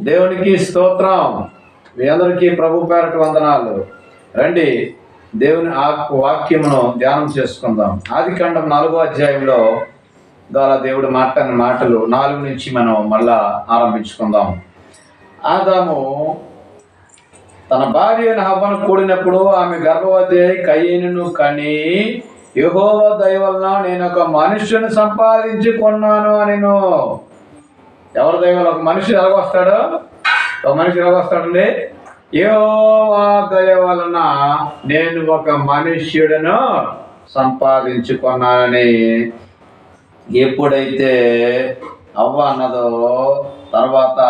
దేవునికి స్తోత్రం. మీ అందరికీ ప్రభు పేరట వందనాలు. రండి దేవుని ఆ వాక్యమును ధ్యానం చేసుకుందాం. ఆది ఖండం నాలుగో అధ్యాయంలో ద్వారా దేవుడు మాట్లాడిన మాటలు నాలుగు నుంచి మనం మళ్ళా ఆరంభించుకుందాం. ఆదాము తన భార్య అయిన హవ్వను కూడినప్పుడు ఆమె గర్భవతి అయి కయ్యను కని యహోవ దయ వలన నేను ఒక మనుష్యుని సంపాదించి కొన్నాను అనిను. ఎవరి దైవాలు ఒక మనిషి ఎలాగొస్తాడు ఒక మనిషి ఎలాగొస్తాడండి? యహోవా దయ వలన నేను ఒక మనుష్యుడను సంపాదించుకున్నానని ఎప్పుడైతే అవ్వ అన్నదో తర్వాత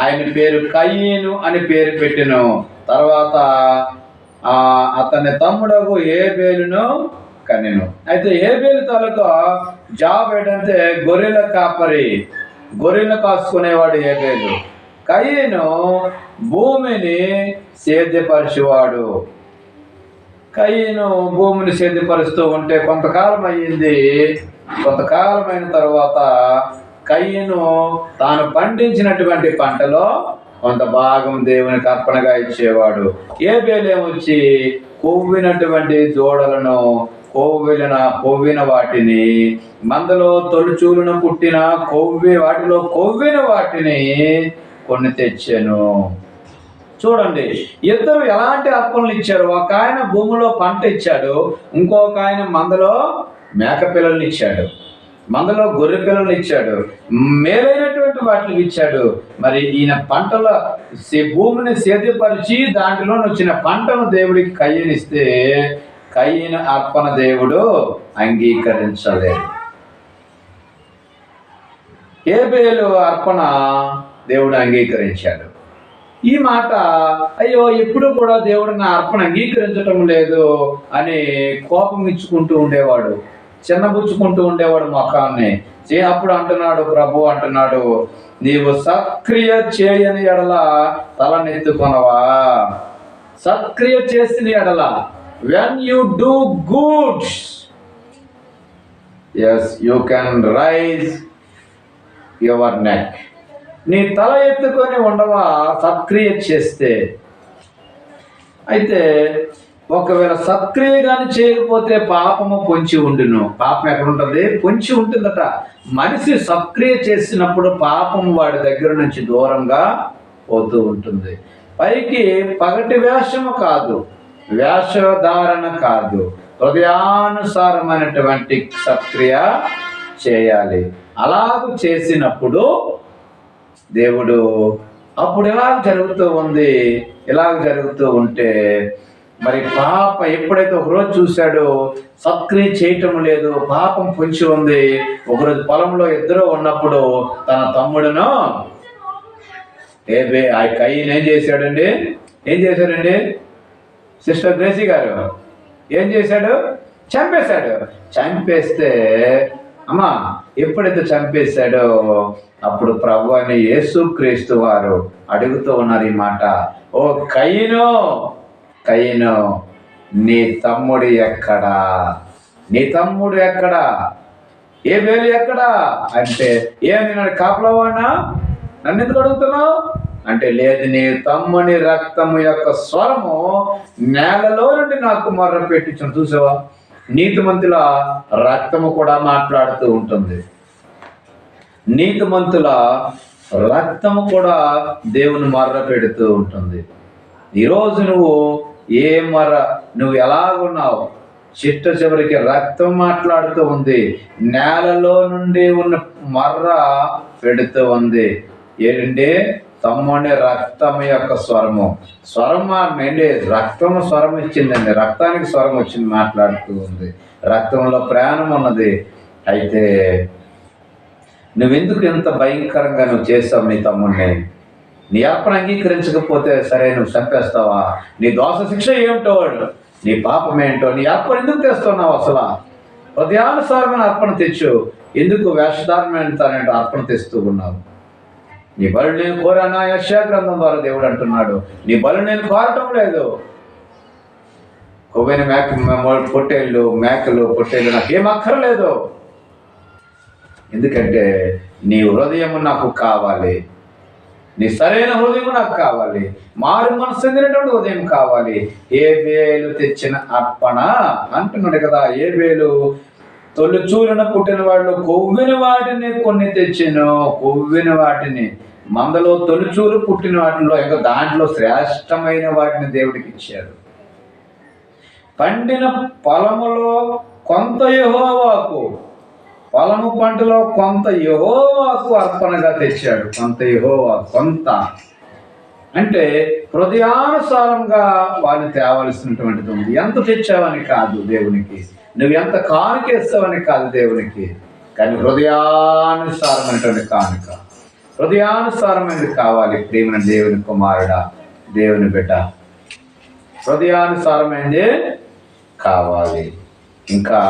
ఆయన పేరు కయ్యను అని పేరు పెట్టిను. తర్వాత ఆ అతని తమ్ముడకు ఏ బేలును కనెను అయితే ఏ బేలు తాలూకా జాబ్ ఏంటంటే గొర్రెల కాపరి. గొర్రెలు కాసుకునేవాడు ఏకైదు కయ్యను భూమిని సేద్యపరిచేవాడు. కయ్యను భూమిని సేద్యపరుస్తూ ఉంటే కొంతకాలం అయ్యింది. కొంతకాలం అయిన తర్వాత కయ్యను తాను పండించినటువంటి పంటలో కొంత భాగం దేవునికి అర్పణగా ఇచ్చేవాడు. ఏ బేలేమొచ్చి కొవ్వినటువంటి దూడలను కొవ్విన కొవ్విన వాటిని మందలో తొలిచూలున పుట్టిన కొవ్వి వాటిలో కొవ్విన వాటిని కొన్ని తెచ్చాను. చూడండి ఇద్దరు ఎలాంటి అర్పణలు ఇచ్చారు? ఒక ఆయన భూమిలో పంట ఇచ్చాడు ఇంకొక ఆయన మందలో మేక పిల్లల్ని ఇచ్చాడు మందలో గొర్రె పిల్లల్ని ఇచ్చాడు మేలైనటువంటి వాటిని ఇచ్చాడు. మరి ఈయన పంటల భూమిని సేద్యపరిచి దాంట్లో వచ్చిన పంటను దేవుడికి కయ్యనిస్తే కయ్యన అర్పణ దేవుడు అంగీకరించలేదు ఏబేలు అర్పణ దేవుడు అంగీకరించాడు. ఈ మాట అయ్యో ఎప్పుడు కూడా దేవుడు నా అర్పణ అంగీకరించటం లేదు అని కోపం ఇచ్చుకుంటూ ఉండేవాడు. చిన్నబుచ్చుకుంటూ ఉండేవాడు మొఖాన్ని. చే- అప్పుడు అంటున్నాడు ప్రభు అంటున్నాడు నీవు సక్రియ చేయని ఎడల తలనెత్తుకొనవా? సక్రియ చేసిన ఎడల when you do goods as you can rise your neck నీ తల ఎత్తుకొని ఉండవా? సక్రియ చేస్తే. అయితే ఒకవేళ సక్రియగాని చేయకపోతే పాపము పొంచి ఉండును. పాపం ఎక్కడుంటుంది? పొంచి ఉంటుందట. మనిషి సక్రియ చేసినప్పుడు పాపం వాడి దగ్గర నుంచి దూరంగా పోతూ ఉంటుంది. పైకి పగటి వేషము కాదు. వేషధారణ కాదు. హృదయానుసారమైనటువంటి సక్రియ చేయాలి. అలాగ చేసినప్పుడు దేవుడు అప్పుడు ఇలా జరుగుతూ ఉంది? ఇలాగ జరుగుతూ ఉంటే మరి పాప ఎప్పుడైతే ఒకరోజు చూశాడో సక్రియ చేయటం లేదు పాపం పొంచి ఉంది. ఒకరోజు పొలంలో ఇద్దరు ఉన్నప్పుడు తన తమ్ముడును ఏ ఆ కయ్యను ఏం చేశాడండి? ఏం చేశాడండి? సిస్టర్ గ్రేసీ గారు ఏం చేశాడు? చంపేశాడు. చంపేస్తే అమ్మా ఎప్పుడైతే చంపేశాడో అప్పుడు ప్రభు అని యేసుక్రీస్తు వారు అడుగుతూ ఉన్నారు ఈ మాట. ఓ కయ్యను కయ్యను నీ తమ్ముడు ఎక్కడా? నీ తమ్ముడు ఎక్కడా? ఏ వేలు ఎక్కడా? అంటే ఏమి నన్ను కాపలవానా నన్ను ఎందుకు అడుగుతున్నావు? అంటే లేదు నీ తమ్ముని రక్తము యొక్క స్వరము నేలలో నుండి నాకు మర్ర పెట్టించు చూసావా? నీతిమంతుల రక్తము కూడా మాట్లాడుతూ ఉంటుంది. నీతిమంతుల రక్తము కూడా దేవుని మర్ర పెడుతూ ఉంటుంది. ఈరోజు నువ్వు ఏ మర్ర నువ్వు ఎలాగున్నావు? చిట్ట చివరికి రక్తం మాట్లాడుతూ ఉంది. నేలలో నుండి ఉన్న మర్ర పెడుతూ ఉంది. ఏంటంటే తమ్ముని రక్తం యొక్క స్వరము. స్వరం మారినండి రక్తము స్వరం ఇచ్చిందండి. రక్తానికి స్వరం వచ్చింది మాట్లాడుతూ ఉంది. రక్తంలో ప్రాణం ఉన్నది. అయితే నువ్వెందుకు ఎంత భయంకరంగా నువ్వు చేస్తావు నీ తమ్ముడిని నీ అర్పణ అంగీకరించకపోతే సరే నువ్వు చంపేస్తావా? నీ దోష శిక్ష ఏమిటో? నీ పాపం ఏంటో? నీ అర్పణ ఎందుకు తెస్తున్నావు అసలు? హృదయానుసారమైన అర్పణ తెచ్చు. ఎందుకు వేషధారమైన అర్పణ తెస్తూ ఉన్నావు? నీ బలు నేను కోరానా యశా గ్రంథం ద్వారా దేవుడు అంటున్నాడు. నీ బలు నేను కోరటం లేదు. కొవ్వైన మేక పొట్టేళ్ళు మేకలు పొట్టేళ్ళు నాకు ఏం అక్కర్లేదు. ఎందుకంటే నీ హృదయం నాకు కావాలి. నీ సరైన హృదయం నాకు కావాలి. మారు మనసు చెందినటువంటి హృదయం కావాలి. ఏ వేలు తెచ్చిన అర్పణ అంటున్నాడు కదా ఏ వేలు తొలిచూరిన పుట్టిన వాళ్ళు కొవ్విన వాటిని కొన్ని తెచ్చినో కొవ్విన వాటిని. మందలో తొలిచూలు పుట్టిన వాటిలో ఇంకా దాంట్లో శ్రేష్టమైన వాటిని దేవుడికి ఇచ్చారు. పండిన పొలములో కొంత యహోవాకు పొలము పంటలో కొంత యహోవాకు అర్పణగా తెచ్చాడు. కొంత యహోవా కొంత. అంటే హృదయానుసారంగా వాళ్ళు తేవలసినటువంటిది ఉంది. ఎంత తెచ్చావని కాదు దేవునికి. నువ్వు ఎంత కానుకేస్తావని కాదు దేవునికి. కానీ హృదయానుసారమైనటువంటి కానుక. హృదయానుసారమైనది కావాలి ప్రేమ దేవుని కుమారుడా దేవుని బిడ్డ. హృదయానుసారమైనది కావాలి. ఇంకా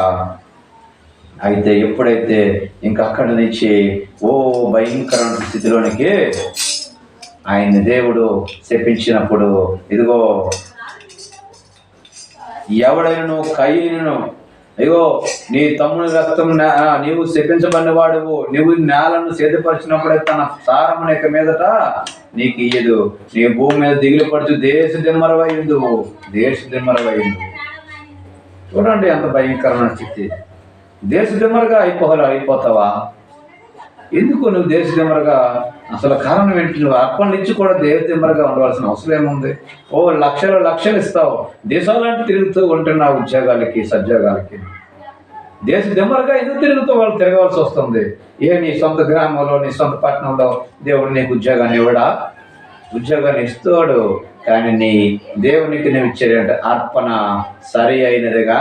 అయితే ఎప్పుడైతే ఇంకా అక్కడి నుంచి ఓ భయంకరమైన స్థితిలోనికి ఆయన దేవుడు చెప్పించినప్పుడు ఇదిగో ఎవడైనను కయ్యను అయ్యో నీ తమ్ముని రక్తం నీవు శపించబడిన వాడువు. నీవు నేలను సేదపరిచినప్పుడే తన సారమున ఇక మీదట నీకు ఇయ్యదు. నీ భూమి మీద దిగులు పడుచు దేశ దిమ్మరవైందు దేశ దిమ్మరవైంది చూడండి ఎంత భయంకరమైన స్థితి. దేశ దిమ్మరగా అయిపోవాలి అయిపోతావా? ఎందుకు నువ్వు దేశ దిమ్మరగా అసలు కారణం ఏంటి? నువ్వు అర్పణలు ఇచ్చి కూడా దేశ దిమ్మరగా ఉండవలసిన అవసరం ఏముంది? ఓ లక్షలు లక్షలు ఇస్తావు. దేశాలంటే తిరుగుతూ ఉంటున్నావు ఉద్యోగాలకి సద్యోగాలకి. దేశ దిమ్మరగా ఎందుకు తిరుగుతూ వాళ్ళు తిరగవలసి వస్తుంది? ఏ నీ సొంత గ్రామంలో నీ సొంత పట్టణంలో దేవుడు నీకు ఉద్యోగాన్ని ఇవ్వడా? ఉద్యోగాన్ని ఇస్తాడు. కానీ నీ దేవునికి నువ్వు ఇచ్చేటువంటి అర్పణ సరి అయినదిగా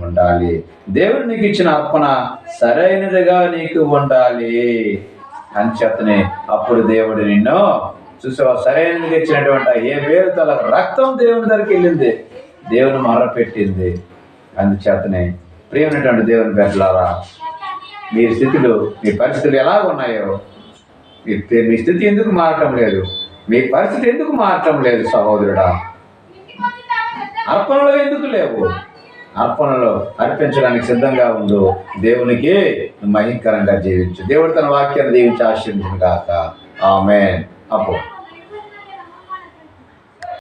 ఉండాలి. దేవుడు నీకు ఇచ్చిన అర్పణ సరైనదిగా నీకు ఉండాలి. అని అప్పుడు దేవుడు నిన్ను చూసావా? సరైనదిగా ఇచ్చినటువంటి ఏ పేరు తల రక్తం దేవుని దగ్గరికి వెళ్ళింది. దేవుని మరపెట్టింది అందుచేతనే ప్రియమైనటువంటి దేవుని పెట్టలారా మీ స్థితులు మీ పరిస్థితులు ఎలా ఉన్నాయో మీ మీ స్థితి ఎందుకు మారటం లేదు? మీ పరిస్థితి ఎందుకు మారటం లేదు సహోదరుడా? అర్పణలు ఎందుకు లేవు? అర్పణలో అర్పించడానికి సిద్ధంగా ఉండు. దేవునికి మహింకరంగా జీవించు. దేవుడు తన వాక్యాన్ని దీవించి ఆశీర్వదించుగాక ఆమె అప్పుడు